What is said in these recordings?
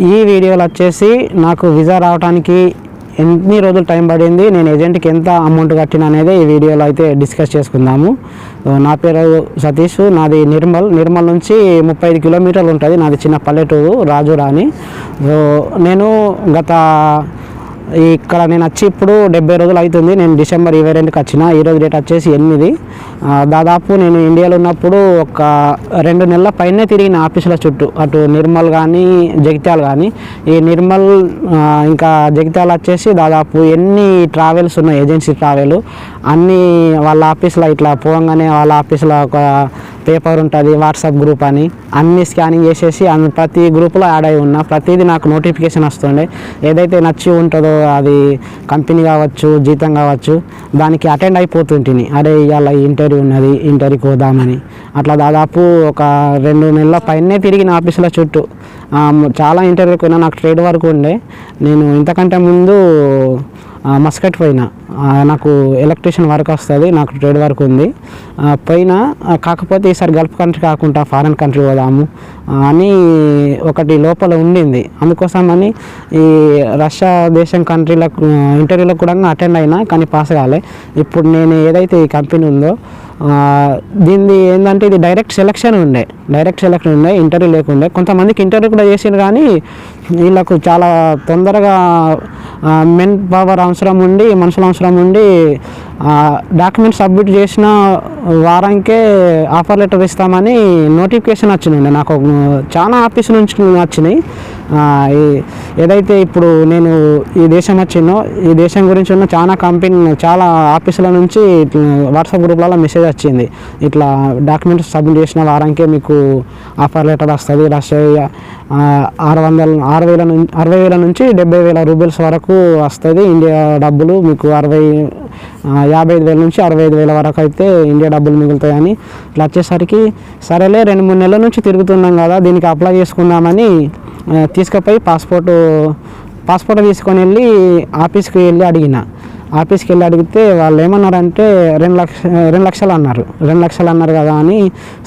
ఈ వీడియోలో వచ్చేసి నాకు వీసా రావడానికి ఎన్ని రోజులు టైం పడింది నేను ఏజెంట్కి ఎంత అమౌంట్ కట్టిన అనేది ఈ వీడియోలో అయితే డిస్కస్ చేసుకుందాము. నా పేరు సతీష్ నాది నిర్మల్. నిర్మల్ నుంచి ముప్పై ఐదు కిలోమీటర్లు ఉంటుంది నాది చిన్న పల్లెటూరు రాజురా సో నేను గత ఇక్కడ నేను వచ్చి ఇప్పుడు డెబ్బై రోజులు అవుతుంది. నేను డిసెంబర్ ఇరవై రెండుకి వచ్చిన. ఈ రోజు డేట్ వచ్చేసి ఎనిమిది. దాదాపు నేను ఇండియాలో ఉన్నప్పుడు ఒక రెండు నెలల పైనే తిరిగిన ఆఫీసుల చుట్టూ. అటు నిర్మల్ కానీ జగిత్యాల కానీ ఈ నిర్మల్ ఇంకా జగిత్యాల వచ్చేసి దాదాపు ఎన్ని ట్రావెల్స్ ఉన్నాయి? ఏజెన్సీ ట్రావెల్ అన్నీ వాళ్ళ ఆఫీస్లో ఇట్లా పోగానే వాళ్ళ ఆఫీస్లో ఒక పేపర్ ఉంటుంది వాట్సాప్ గ్రూప్ అని. అన్ని స్కానింగ్ చేసేసి అన్ని ప్రతి గ్రూప్లో యాడ్ అయి ఉన్నా. ప్రతిదీ నాకు నోటిఫికేషన్ వస్తుండే. ఏదైతే నచ్చి ఉంటుందో అది కంపెనీ కావచ్చు జీతం కావచ్చు దానికి అటెండ్ అయిపోతుంటిని. అరే ఇవాళ ఇంటర్వ్యూ ఉన్నది ఇంటర్వ్యూకి పోదామని. అట్లా దాదాపు ఒక రెండు నెలల పైనే తిరిగిన ఆఫీసుల చుట్టూ. చాలా ఇంటర్వ్యూకి పోయినా నాకు ట్రేడ్ వరకు ఉండే. నేను ఇంతకంటే ముందు మస్కట్ పోయినా. నాకు ఎలక్ట్రీషియన్ వర్క్ వస్తుంది నాకు ట్రేడ్ వర్క్ ఉంది. పైన కాకపోతే ఈసారి గల్ఫ్ కంట్రీ కాకుండా ఫారెన్ కంట్రీ పోదాము అని ఒకటి లోపల ఉండింది. అందుకోసం అని ఈ రష్యా దేశం కంట్రీలకు ఇంటర్వ్యూలకు కూడా అటెండ్ అయినా కానీ పాస్ కాలే. ఇప్పుడు నేను ఏదైతే ఈ కంపెనీ ఉందో దీనిది ఏంటంటే ఇది డైరెక్ట్ సెలక్షన్ ఉండే. డైరెక్ట్ సెలక్షన్ ఉండే ఇంటర్వ్యూ లేకుండే. కొంతమందికి ఇంటర్వ్యూ కూడా చేసిండ్రు కానీ వీళ్ళకు చాలా తొందరగా మెన్ పవర్ అవసరం ఉండి మనుషుల అవసరం నుండి డాక్యుమెంట్ సబ్మిట్ చేసిన వారానికే ఆఫర్ లెటర్ ఇస్తామని నోటిఫికేషన్ వచ్చిందండి. నాకు చాలా ఆఫీస్ నుంచి వచ్చినాయి. ఏదైతే ఇప్పుడు నేను ఈ దేశం వచ్చిందో ఈ దేశం గురించి ఉన్న చాలా కంపెనీ చాలా ఆఫీసుల నుంచి వాట్సాప్ గ్రూప్లలో మెసేజ్ వచ్చింది. ఇట్లా డాక్యుమెంట్స్ సబ్మిట్ చేసిన వారానికే మీకు ఆఫర్ లెటర్ వస్తుంది. రాష్ట్రీయ ఆరు వందల ఆరు వేల నుంచి అరవై వేల నుంచి డెబ్బై వేల రూబీల్స్ వరకు వస్తుంది ఇండియా డబ్బులు. మీకు అరవై యాభై ఐదు వేల నుంచి అరవై ఐదు వేల వరకు అయితే ఇండియా డబ్బులు మిగులుతాయని ఇట్లా వచ్చేసరికి సరేలే రెండు మూడు నెలల నుంచి తిరుగుతున్నాం కదా దీనికి అప్లై చేసుకుందామని తీసుకుపోయి పాస్పోర్టు పాస్పోర్ట్ తీసుకొని వెళ్ళి ఆఫీస్కి వెళ్ళి అడిగిన. ఆఫీస్కి వెళ్ళి అడిగితే వాళ్ళు ఏమన్నారంటే రెండు లక్ష రెండు లక్షలు అన్నారు. రెండు లక్షలు అన్నారు కదా అని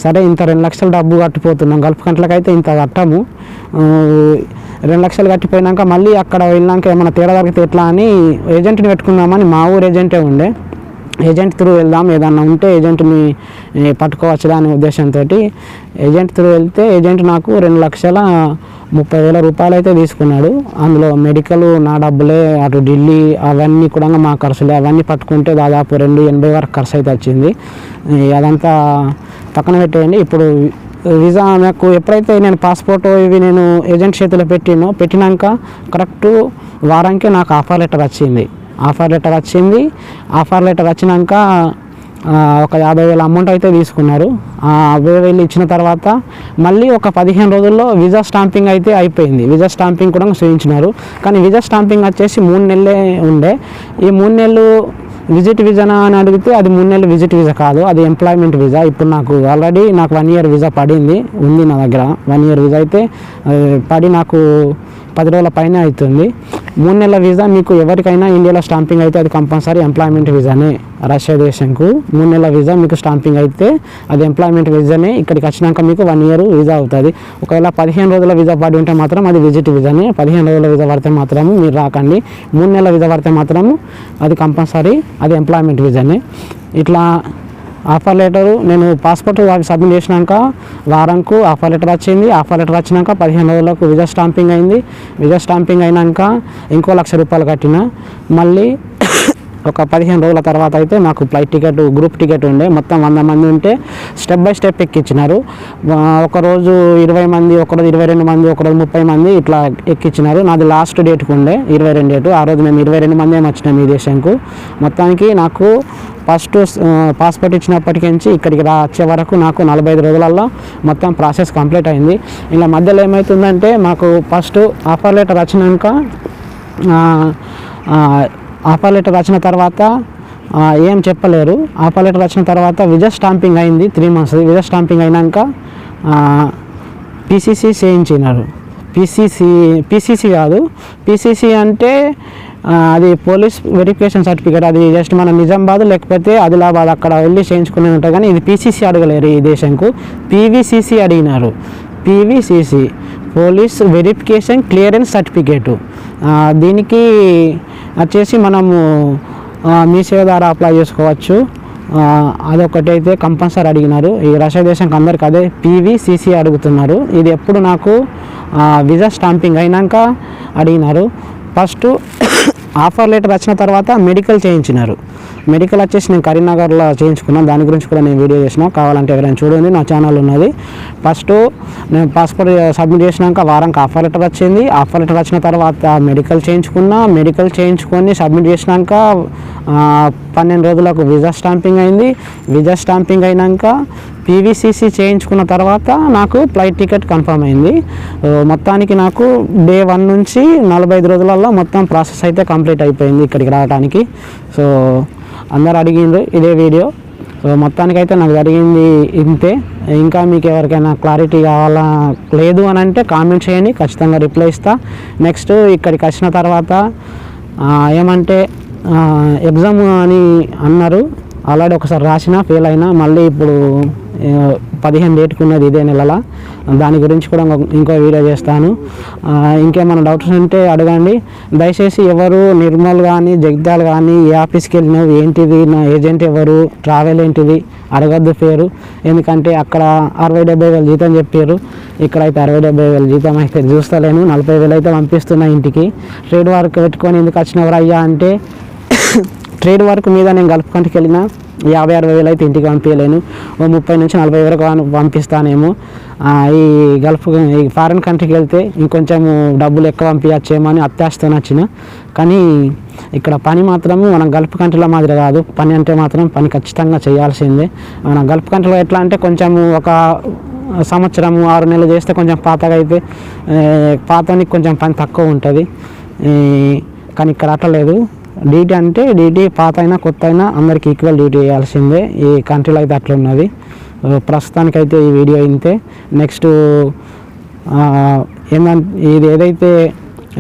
సరే ఇంత రెండు లక్షలు డబ్బు కట్టిపోతున్నాం గల్ఫ్ కంట్లకైతే ఇంత కట్టము. రెండు లక్షలు కట్టిపోయినాక మళ్ళీ అక్కడ వెళ్ళినాక ఏమైనా తేడా జరిగితే ఎట్లా అని ఏజెంట్ని పెట్టుకుందామని మా ఊరు ఏజెంటే ఉండే. ఏజెంట్ త్రూ వెళ్దాం ఏదన్నా ఉంటే ఏజెంట్ని పట్టుకోవచ్చు పట్టుకోవచ్చుదా అనే ఉద్దేశంతో ఏజెంట్ త్రూ వెళ్తే ఏజెంట్ నాకు రెండు లక్షల ముప్పై వేల రూపాయలు అయితే తీసుకున్నాడు. అందులో మెడికల్ నా డబ్బులే అటు ఢిల్లీ అవన్నీ కూడా మా ఖర్చులే. అవన్నీ పట్టుకుంటే దాదాపు రెండు ఎనభై వరకు ఖర్చు అయితే వచ్చింది అదంతా పక్కన పెట్టేయండి. ఇప్పుడు వీసా నాకు ఎప్పుడైతే నేను పాస్పోర్ట్ ఇవి నేను ఏజెంట్ చేతిలో పెట్టినో పెట్టినాక కరెక్ట్ వారానికి నాకు ఆఫర్ లెటర్ వచ్చింది. ఆఫర్ లెటర్ వచ్చింది. ఆఫర్ లెటర్ వచ్చినాక ఒక యాభై వేల అమౌంట్ అయితే తీసుకున్నారు. ఆ యాభై వేలు ఇచ్చిన తర్వాత మళ్ళీ ఒక పదిహేను రోజుల్లో విజా స్టాంపింగ్ అయితే అయిపోయింది. విజా స్టాంపింగ్ కూడా చేయించినారు. కానీ విజా స్టాంపింగ్ వచ్చేసి మూడు నెలలే ఉండే. ఈ మూడు నెలలు విజిట్ వీజానా అని అడిగితే అది మూడు నెలలు విజిట్ వీజా కాదు అది ఎంప్లాయ్మెంట్ వీజా ఇప్పుడు నాకు ఆల్రెడీ నాకు వన్ ఇయర్ వీజా పడింది ఉంది నా దగ్గర. వన్ ఇయర్ వీజా అయితే పడి నాకు పది రోజుల పైన అవుతుంది. మూడు నెలల వీసా మీకు ఎవరికైనా ఇండియాలో స్టాంపింగ్ అయితే అది కంపల్సరీ ఎంప్లాయ్మెంట్ వీసానే. రష్యా దేశంకు మూడు నెలల వీసా మీకు స్టాంపింగ్ అయితే అది ఎంప్లాయ్మెంట్ వీసానే. ఇక్కడికి వచ్చినాక మీకు వన్ ఇయర్ వీసా అవుతుంది. ఒకవేళ పదిహేను రోజుల వీసా పడి ఉంటే మాత్రం అది విజిట్ వీసానే. పదిహేను రోజుల వీసా పడితే మాత్రం మీరు రాకండి. మూడు నెలల వీసా పడితే మాత్రం అది కంపల్సరీ అది ఎంప్లాయ్మెంట్ వీసానే. ఇట్లా ఆఫర్ లెటరు నేను పాస్పోర్ట్ అవి సబ్మిట్ చేసినాక వారంకు ఆఫర్ లెటర్ వచ్చింది. ఆఫర్ లెటర్ వచ్చినాక పదిహేను రోజులకు విజా స్టాంపింగ్ అయింది. విజా స్టాంపింగ్ అయినాక ఇంకో లక్ష రూపాయలు కట్టిన. మళ్ళీ ఒక పదిహేను రోజుల తర్వాత అయితే నాకు ఫ్లైట్ టికెట్ గ్రూప్ టికెట్ ఉండే. మొత్తం వంద మంది ఉంటే స్టెప్ బై స్టెప్ ఎక్కించినారు ఒకరోజు ఇరవై మంది ఒకరోజు ఇరవై రెండు మంది ఒకరోజు ముప్పై మంది ఇట్లా ఎక్కించినారు నాది లాస్ట్ డేట్కి ఉండే ఇరవై రెండు డేటు. ఆ రోజు మేము ఇరవై రెండు మంది వచ్చినాం ఈ దేశంకు. మొత్తానికి నాకు ఫస్ట్ పాస్పోర్ట్ ఇచ్చినప్పటికించి ఇక్కడికి రా వచ్చే వరకు నాకు నలభై ఐదు రోజులలో మొత్తం ప్రాసెస్ కంప్లీట్ అయింది. ఇలా మధ్యలో ఏమవుతుందంటే మాకు ఫస్ట్ ఆఫర్ లెటర్ వచ్చినాక ఆఫర్ లెటర్ వచ్చిన తర్వాత ఏం చెప్పలేరు. ఆఫర్ లెటర్ వచ్చిన తర్వాత విజా స్టాంపింగ్ అయింది త్రీ మంత్స్ విజా స్టాంపింగ్ అయినాక పీసీసీ చేయించినారు. పీసీసీ పీసీసీ కాదు. పీసీసీ అంటే అది పోలీస్ వెరిఫికేషన్ సర్టిఫికేట్. అది జస్ట్ మన నిజామాబాద్ లేకపోతే ఆదిలాబాద్ అక్కడ వెళ్ళి చేయించుకునే ఉంటాయి కానీ ఇది పీసీసీ అడగలేరు ఈ దేశంకు. పీవీసీసీ అడిగినారు. PVCC police verification clearance certificate. దీనికి వచ్చేసి మనము మీ సేవ ద్వారా అప్లై చేసుకోవచ్చు. అదొకటైతే అదొకటి అయితే కంపల్సరీ అడిగినారు. ఈ రష్యా దేశంకి అందరికి అదే పీవీసీసీ అడుగుతున్నారు. ఇది ఎప్పుడు నాకు విజా స్టాంపింగ్ అయినాక అడిగినారు. ఫస్ట్ ఆఫర్ లెటర్ వచ్చిన తర్వాత మెడికల్ చేయించినారు. మెడికల్ వచ్చేసి నేను కరీంనగర్లో చేయించుకున్నాను. దాని గురించి కూడా నేను వీడియో చేసిన. కావాలంటే ఎవరైనా చూడండి. నా ఛానల్ ఉన్నది. ఫస్ట్ నేను పాస్పోర్ట్ సబ్మిట్ చేసినాక వారానికి ఆఫర్ లెటర్ వచ్చింది. ఆఫర్ లెటర్ వచ్చిన తర్వాత మెడికల్ చేయించుకున్నా. మెడికల్ చేయించుకొని సబ్మిట్ చేసినాక పన్నెండు రోజులకు విజా స్టాంపింగ్ అయింది. విజా స్టాంపింగ్ అయినాక పీవీసీసీ చేయించుకున్న తర్వాత నాకు ఫ్లైట్ టికెట్ కన్ఫర్మ్ అయింది. మొత్తానికి నాకు డే వన్ నుంచి నలభై ఐదు రోజులలో మొత్తం ప్రాసెస్ అయితే కంప్లీట్ అయిపోయింది ఇక్కడికి రావడానికి సో అందరు అడిగిండ్రు ఇదే వీడియో. సో మొత్తానికి అయితే నాకు జరిగింది ఇంతే. ఇంకా మీకు ఎవరికైనా క్లారిటీ కావాలా లేదు అని అంటే కామెంట్ చేయండి. ఖచ్చితంగా రిప్లై ఇస్తా. నెక్స్ట్ ఇక్కడికి వచ్చిన తర్వాత ఏమంటే ఎగ్జామ్ అని అన్నారు. ఆల్రెడీ ఒకసారి రాసిన ఫెయిల్ అయినా మళ్ళీ ఇప్పుడు పదిహేను డేట్కి ఉన్నది ఇదే నెలల. దాని గురించి కూడా ఇంకో వీడియో చేస్తాను. ఇంకేమైనా డౌట్స్ ఉంటే అడగండి. దయచేసి ఎవరు నిర్మల్ కానీ జగదాల్ కానీ ఏ ఆఫీస్కి వెళ్ళినావు ఏంటిది? నా ఏజెంట్ ఎవరు? ట్రావెల్ ఏంటిది? అడగద్దు పేరు. ఎందుకంటే అక్కడ అరవై డెబ్బై వేలు జీతం చెప్పారు. ఇక్కడైతే అరవై డెబ్బై వేలు జీతం అయితే చూస్తలేను. నలభై వేలు అయితే పంపిస్తున్నా ఇంటికి. ట్రేడ్ వర్క్ పెట్టుకొని ఎందుకు వచ్చినవరు అయ్యా అంటే ట్రేడ్ వర్క్ మీద నేను గల్ఫ్ వెళ్ళిన యాభై అరవై వేలు అయితే ఇంటికి పంపించలేను. ఓ ముప్పై నుంచి నలభై వరకు పంపిస్తానేమో. ఈ గల్ఫ్ ఈ ఫారిన్ కంట్రీకి వెళ్తే ఇంకొంచెం డబ్బులు ఎక్కువ పంపించచ్చేమో అని అత్యాశతో వచ్చిన కానీ ఇక్కడ పని మాత్రం మనం గల్ఫ్ కంట్రీలో మాదిరి కాదు. పని అంటే మాత్రం పని ఖచ్చితంగా చేయాల్సిందే. మన గల్ఫ్ కంట్రీలో ఎట్లా అంటే కొంచెం ఒక సంవత్సరం ఆరు నెలలు చేస్తే కొంచెం పాతగా అయితే పాతనికి కొంచెం పని తక్కువ ఉంటుంది. కానీ ఇక్కడ అట్లా లేదు. డ్యూటీ అంటే డ్యూటీ పాత అయినా కొత్త అయినా అందరికి ఈక్వల్ డ్యూటీ చేయాల్సిందే. ఈ కంట్రీలో అయితే అట్లా ఉన్నది. ప్రస్తుతానికైతే ఈ వీడియో ఇంతే. నెక్స్ట్ ఏంటంటే ఇది ఏదైతే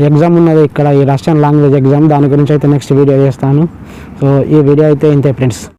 ఎగ్జామ్ ఉన్నదో ఇక్కడ ఈ రష్యన్ లాంగ్వేజ్ ఎగ్జామ్ దాని గురించి అయితే నెక్స్ట్ వీడియో చేస్తాను. సో ఈ వీడియో అయితే ఇంతే ఫ్రెండ్స్